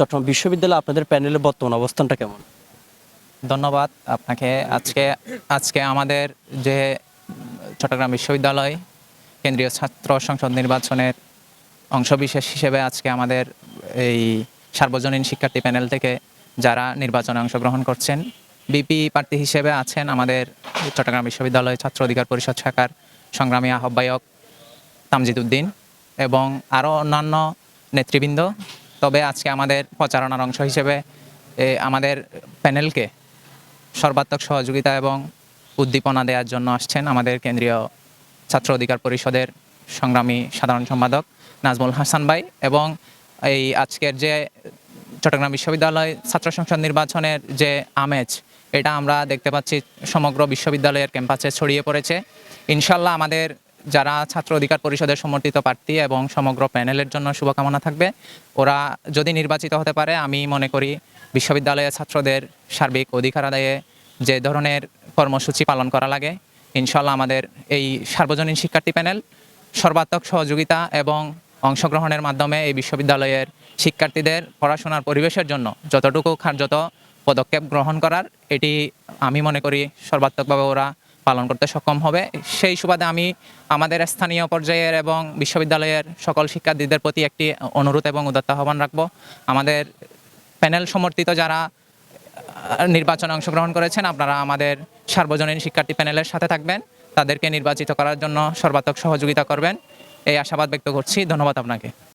চট্টগ্রাম বিশ্ববিদ্যালয়ে আপনাদের প্যানেলের বর্তমান অবস্থানটা কেমন? ধন্যবাদ আপনাকে। আজকে আজকে আমাদের যে চট্টগ্রাম বিশ্ববিদ্যালয় কেন্দ্রীয় ছাত্র সংসদ নির্বাচনের অংশবিশেষ হিসেবে আজকে আমাদের এই সার্বজনীন শিক্ষার্থী প্যানেল থেকে যারা নির্বাচনে অংশগ্রহণ করছেন, বিপি প্রার্থী হিসেবে আছেন আমাদের চট্টগ্রাম বিশ্ববিদ্যালয় ছাত্র অধিকার পরিষদ শাখার সংগ্রামী আহ্বায়ক তামজিদ উদ্দিন এবং আরও অন্যান্য নেতৃবৃন্দ তবে আজকে আমাদের প্রচারণার অংশ হিসেবে আমাদের প্যানেলকে সর্বাত্মক সহযোগিতা এবং উদ্দীপনা দেওয়ার জন্য আসছেন আমাদের কেন্দ্রীয় ছাত্র অধিকার পরিষদের সংগ্রামী সাধারণ সম্পাদক নাজমুল হাসান ভাই এবং এই আজকের যে চট্টগ্রাম বিশ্ববিদ্যালয় ছাত্র সংসদ নির্বাচনের যে আমেজ, এটা আমরা দেখতে পাচ্ছি সমগ্র বিশ্ববিদ্যালয়ের ক্যাম্পাসে ছড়িয়ে পড়েছে। ইনশাল্লাহ আমাদের যারা ছাত্র অধিকার পরিষদের সমর্থিত প্রার্থী এবং সমগ্র প্যানেলের জন্য শুভকামনা থাকবে, ওরা যদি নির্বাচিত হতে পারে, আমি মনে করি বিশ্ববিদ্যালয়ের ছাত্রদের সার্বিক অধিকার আদায়ে যে ধরনের কর্মসূচি পালন করা লাগে ইনশাল্লাহ আমাদের এই সার্বজনীন শিক্ষার্থী প্যানেল সর্বাত্মক সহযোগিতা এবং অংশগ্রহণের মাধ্যমে এই বিশ্ববিদ্যালয়ের শিক্ষার্থীদের পড়াশোনার পরিবেশের জন্য যতটুকু কার্যত পদক্ষেপ গ্রহণ করার, এটি আমি মনে করি সর্বাত্মকভাবে ওরা পালন করতে সক্ষম হবে। সেই সুবাদে আমি আমাদের স্থানীয় পর্যায়ের এবং বিশ্ববিদ্যালয়ের সকল শিক্ষার্থীদের প্রতি একটি অনুরোধ এবং উদাত্ত আহ্বান রাখব। আমাদের প্যানেল সমর্থিত যারা নির্বাচনে অংশগ্রহণ করেছেন, আপনারা আমাদের সার্বজনীন শিক্ষার্থী প্যানেলের সাথে থাকবেন। তাদেরকে নির্বাচিত করার জন্য সর্বাত্মক সহযোগিতা করবেন। এই আশাবাদ ব্যক্ত করছি। ধন্যবাদ আপনাকে।